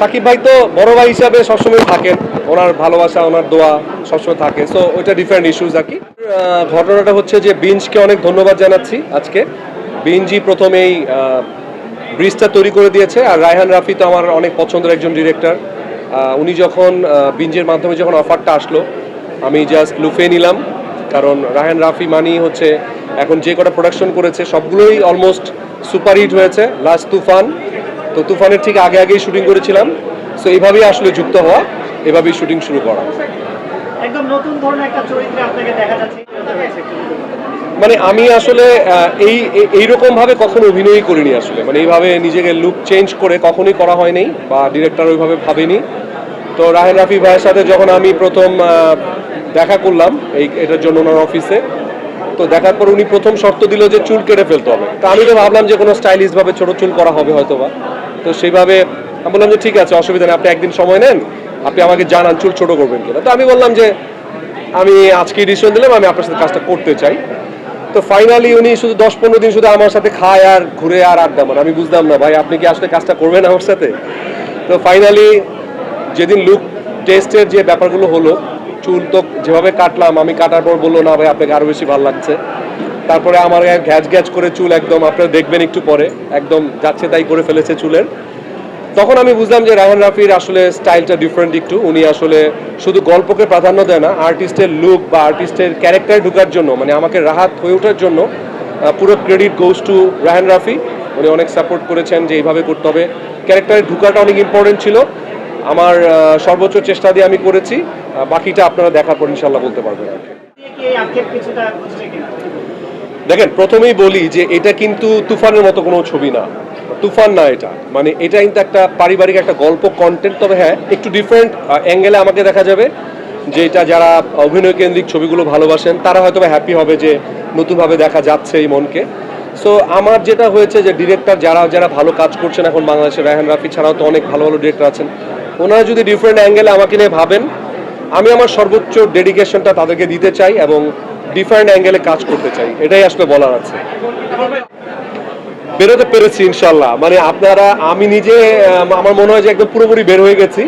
সাকিব ভাই তো বড় ভাই হিসাবে সবসময় থাকেন। ওনার ভালোবাসা, ওনার দোয়া সবসময় থাকে। সো ওইটা ডিফারেন্ট ইস্যুজ আর কি ঘটনাটা হচ্ছে যে বিঞ্জকে অনেক ধন্যবাদ জানাচ্ছি আজকে। বিঞ্জি প্রথমেই ব্রিজটা তৈরি করে দিয়েছে। আর রায়হান রাফি তো আমার অনেক পছন্দের একজন ডিরেক্টর উনি যখন বিঞ্জের মাধ্যমে যখন অফারটা আসলো, আমি জাস্ট লুফে নিলাম। কারণ রায়হান রাফি মানি হচ্ছে, এখন যে কটা প্রোডাকশন করেছে, সবগুলোই অলমোস্ট সুপার হিট হয়েছে। লাস্ট তুফান তো তুফানের ঠিক আগে আগেই শুটিং করেছিলাম। সো এইভাবেই আসলে যুক্ত হওয়া এভাবেই শুটিং শুরু করা। একদম নতুন ধরনের একটা চরিত্রে আপনাকে দেখা যাচ্ছে। মানে আমি আসলে এই এই- এইরকম ভাবে কখনো অভিনয়ই করিনি আসলে। মানে এইভাবে নিজেকে লুক চেঞ্জ করে কখনোই করা হয়নি বা ডিরেক্টর ওইভাবে ভাবেনি। তো রাহেন রাফি ভাইয়ের সাথে যখন আমি প্রথম দেখা করলাম এই এটার জন্য ওনার অফিসে তো দেখার পর উনি প্রথম শর্ত দিল যে চুল কেটে ফেলতে হবে। তো আমি তো ভাবলাম যে কোনো স্টাইলিশ ভাবে ছোট চুল করা হবে হয়তো বা তো সেইভাবে আমি বললাম যে ঠিক আছে, অসুবিধা নেই, আপনি একদিন সময় নেন, আপনি আমাকে জানান চুল ছোট করবেন কিনা। তো আমি বললাম যে আমি আজকে ডিসিশন দিলাম, আমি আপনার সাথে কাজটা করতে চাই। তো ফাইনালি উনি শুধু দশ পনেরো দিন শুধু আমার সাথে খায় আর ঘুরে আর আড্ডা মানে আমি বুঝতাম না, ভাই, আপনি কি আসলে কাজটা করবেন আমার সাথে? তো ফাইনালি যেদিন লুক টেস্টের যে ব্যাপারগুলো হলো, চুল তো যেভাবে কাটলাম, আমি কাটার পর বলল, না ভাই, আপনাকে আরও বেশি ভালো লাগছে। তারপরে আমার ঘ্যাচ ঘ্যাচ করে চুল একদম, আপনারা দেখবেন একটু পরে, একদম যাচ্ছে তাই করে ফেলেছে চুলের। তখন আমি বুঝলাম যে রায়হান রাফির আসলে স্টাইলটা ডিফারেন্ট একটু, উনি আসলে শুধু গল্পকে প্রাধান্য দেয় না আর্টিস্টের লুক বা আর্টিস্টের ক্যারেক্টারে ঢুকার জন্য মানে আমাকে রাহাত হয়ে ওঠার জন্য পুরো credit goes to Raihan Rafi. উনি অনেক সাপোর্ট করেছেন যে এইভাবে করতে হবে। ক্যারেক্টারে ঢুকাটা অনেক ইম্পর্টেন্ট ছিল। আমার সর্বোচ্চ চেষ্টা দিয়ে আমি করেছি। বাকিটা আপনারা দেখার পর ইনশাল্লাহ বলতে পারবেন। দেখেন, প্রথমেই বলি যে এটা কিন্তু তুফানের মতো কোনো ছবি না। তুফান না এটা। মানে এটা কিন্তু একটা পারিবারিক একটা গল্প কন্টেন্ট তবে হ্যাঁ একটু ডিফারেন্ট অ্যাঙ্গেলে আমাকে দেখা যাবে যে এটা যারা অভিনয় কেন্দ্রিক ছবিগুলো ভালোবাসেন, তারা হয়তো হ্যাপি হবে যে নতুনভাবে দেখা যাচ্ছে এই মনকে। সো আমার যেটা হয়েছে যে ডিরেক্টর যারা যারা ভালো কাজ করছেন এখন বাংলাদেশের রায়হান রাফি ছাড়াও তো অনেক ভালো ভালো ডিরেক্টর আছেন, ওনারা যদি ডিফারেন্ট অ্যাঙ্গেলে আমাকে নিয়ে ভাবেন, আমি আমার সর্বোচ্চ ডেডিকেশনটা তাদেরকে দিতে চাই এবং ডিফারেন্ট অ্যাঙ্গেলে কাজ করতে চাই, এটাই আসলে বলার আছে। বেরোতে পেরেছি ইনশাল্লাহ মানে আপনারা, আমি নিজে আমার মনে হয় যে একদম পুরোপুরি বের হয়ে গেছি।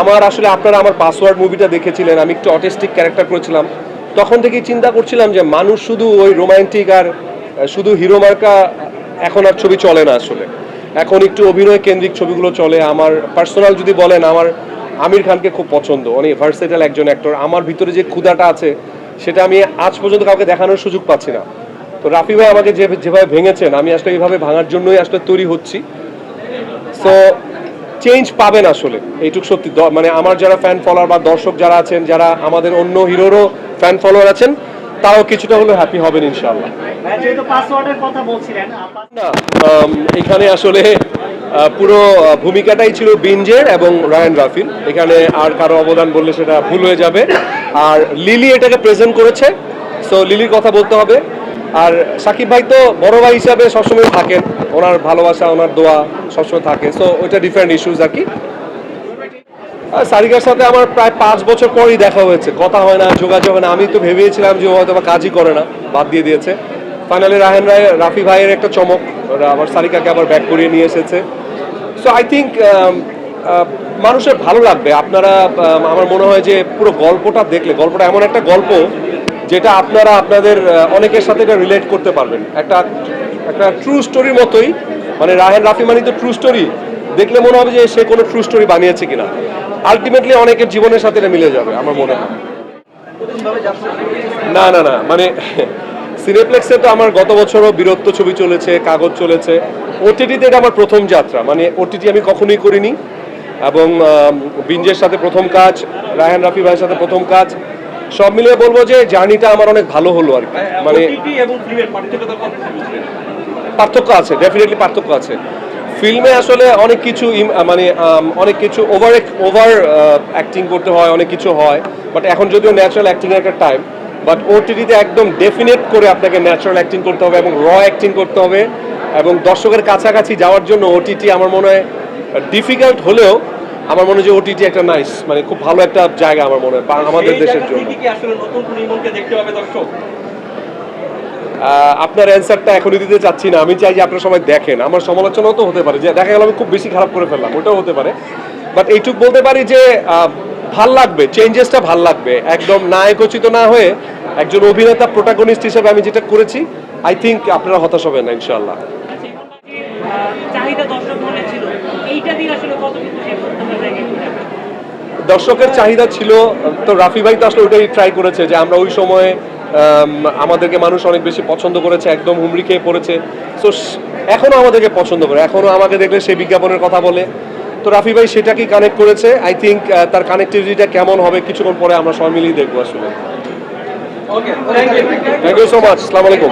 আমার আসলে আপনারা আমার পাসওয়ার্ড মুভিটা দেখেছিলেন, আমি একটু অটিস্টিক ক্যারেক্টার করেছিলাম। তখন থেকেই চিন্তা করছিলাম যে মানুষ শুধু ওই রোমান্টিক আর শুধু হিরো মার্কা এখন আর ছবি চলে না আসলে। এখন একটু অভিনয় কেন্দ্রিক ছবিগুলো চলে। আমার পার্সোনাল যদি বলেন, আমার আমির খানকে খুব পছন্দ। অনেক ভার্সেটাল একজন অ্যাক্টর আমার ভিতরে যে ক্ষুধাটা আছে সেটা আমি আজ পর্যন্ত কাউকে দেখানোর সুযোগ পাচ্ছি না। তো রাফি ভাই আমাকে যে যেভাবে ভেঙেছেন আমি আসলে এইভাবে ভাঙার জন্যই আসলে তৈরি হচ্ছি। সো চেঞ্জ পাবেন আসলে এইটুক সত্যি। মানে আমার যারা ফ্যান ফলোয়ার বা দর্শক যারা আছেন যারা আমাদের অন্য হিরোরও ফ্যান ফলোয়ার আছেন তারাও কিছুটা হলেও হ্যাপি হবেন আপা- না এখানে আসলে পুরো ভূমিকাটাই ছিল বিঞ্জের এবং রায়ান রাফির এখানে আর কারও অবদান বললে সেটা ভুল হয়ে যাবে। আর লিলি এটাকে প্রেজেন্ট করেছে। সো লিলির কথা বলতে হবে। আর সাকিব ভাই তো বড় ভাই হিসাবে সবসময় থাকেন। ওনার ভালোবাসা, ওনার দোয়া সবসময় থাকে। সো ওইটা ডিফারেন্ট ইস্যুজ আর কি সারিকার সাথে আমার প্রায় পাঁচ বছর পরই দেখা হয়েছে। কথা হয় না, যোগাযোগ হয় না। আমি তো ভেবেছিলাম যে হয়তো বা কাজই করে না, বাদ দিয়ে দিয়েছে। ফাইনালি রাহেন রায়, রাফি ভাইয়ের একটা চমক। আবার সারিকাকে আবার ব্যাক করিয়ে নিয়ে এসেছে। সো আই থিঙ্ক মানুষের ভালো লাগবে। আপনারা um, আমার মনে হয় যে পুরো গল্পটা দেখলে গল্পটা এমন একটা গল্প যেটা আপনারা আপনাদের অনেকের সাথে এটা রিলেট করতে পারবেন। একটা একটা ট্রু স্টোরির মতোই মানে রাহেন রাফি মানি তো ট্রু স্টোরি দেখলে মনে হবে যে সে কোনো ট্রু স্টোরি বানিয়েছে কিনা। আলটিমেটলি অনেকের জীবনের সাথে এটা মিলে যাবে আমার মনে হয়। না না না মানে সিনেপ্লেক্সে তো আমার গত বছরও বীরত্ব ছবি চলেছে কাগজ চলেছে। ওটিটিতে এটা আমার প্রথম যাত্রা। মানে ওটিটি আমি কখনোই করিনি। এবং বিঞ্জের সাথে প্রথম কাজ রায়হান রাফি ভাইয়ের সাথে প্রথম কাজ সব মিলিয়ে বলব যে জার্নিটা আমার অনেক ভালো হলো আর কি। মানে ফিল্মের পার্থক্যতা কত পার্থক্য আছে ডেফিনেটলি পার্থক্য আছে। ফিল্মে আসলে অনেক কিছু মানে অনেক কিছু ওভার ওভার অ্যাক্টিং করতে হয় অনেক কিছু হয়। বাট এখন যদিও ন্যাচারাল অ্যাক্টিং একটা টাইম বাট ওটিটিতে একদম ডেফিনেট করে আপনাকে ন্যাচারাল অ্যাক্টিং করতে হবে এবং র অ্যাক্টিং করতে হবে এবং দর্শকের কাছাকাছি যাওয়ার জন্য ওটিটি আমার মনে হয় ডিফিকাল্ট হলেও আমার মনে হয় যে ওটিটি একটা নাইস মানে খুব ভালো একটা জায়গা আমার মনে হয় আমাদের দেশের জন্য। আপনার অ্যান্সারটা এখনই দিতে চাচ্ছি না। আমি চাই যে আপনারা সবাই দেখেন। আমার সমালোচনাও তো হতে পারে। যে দেখা গেল আমি খুব বেশি খারাপ করে ফেললাম ওটাও হতে পারে। বাট এইটুক বলতে পারি যে ভালো লাগবে চেঞ্জেসটা ভালো লাগবে। একদম নায়কোচিত না হয়ে একজন অভিনেতা প্রোটাগনিস্ট হিসেবে আমি যেটা করেছি আই থিঙ্ক আপনারা হতাশ হবেন না ইনশাল্লাহ আচ্ছা, সে? দর্শকের চাহিদা ছিল তো রাফি ভাই তো আসলে ওইটাই ট্রাই করেছে যে আমরা ওই সময়ে আম, আমাদেরকে মানুষ অনেক বেশি পছন্দ করেছে একদম হুমড়ি খেয়ে পড়েছে। সো এখনও আমাদেরকে পছন্দ করে এখনও আমাকে দেখলে সেই বিজ্ঞাপনের কথা বলে। তো রাফি ভাই সেটা কি কানেক্ট করেছে? আই থিঙ্ক তার কানেক্টিভিটিটা কেমন হবে কিছুক্ষণ পরে আমরা সবাই মিলিয়ে দেখব আসলে। Okay thank you thank you so much আসসালামু আলাইকুম।